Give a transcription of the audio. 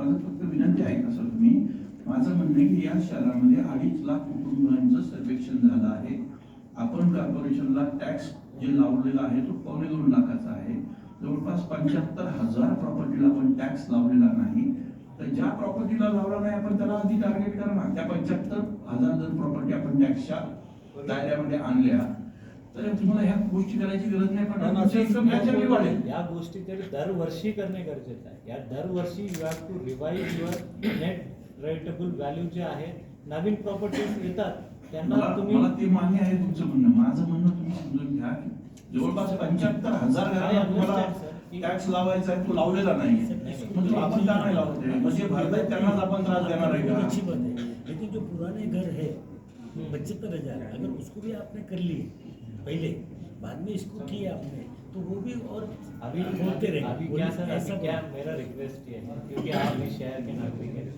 माझं फक्त विनंती आहे का सर तुम्ही माझं म्हणणं आहे की या शहरामध्ये अडीच लाख कुटुंबांचं सर्वेक्षण झालं आहे. आपण कॉर्पोरेशनला टॅक्स जे लावलेला आहे तो पावणे दोन लाखाचा आहे. जवळपास पंच्याहत्तर हजार प्रॉपर्टीला आपण टॅक्स लावलेला नाही. तर ज्या प्रॉपर्टीला लावला नाही आपण त्याला आधी टार्गेट करा ना. त्या पंच्याहत्तर हजार जर प्रॉपर्टी आपण टॅक्सच्या दायऱ्यामध्ये आणल्या तर तुम्हाला ह्या गोष्टी करायची गरज नाही पण वाढेल. या गोष्टी तरी दरवर्षी करणे गरजेचं आहे. या दरवर्षी you have to revise your net rateable value जे आहे नवीन प्रॉपर्टीज येतात त्यांना तुम्ही मला ते मान्य आहे तुमचं म्हणणं. माझं म्हणणं तुम्ही समजून घ्या की जवळपास पंच्याहत्तर हजार घरांना तुम्हाला टॅक्स लावायचा आहे तो लावलेला नाही म्हणजे आपण का नाही लावत आहे? म्हणजे भरताय त्यांनाच आपण त्रास देणार आहे अच्छी का? बात है लेकिन जो पुराने घर है पचहत्तर हजार अगर उसको भी आपने कर लिए पहले बाद में इसको किया आपने तो वो भी और अभी बोलते रहे अभी क्या सर अभी क्या मेरा रिक्वेस्ट ये है? क्योंकि आप इस शहर के नागरिक हैं।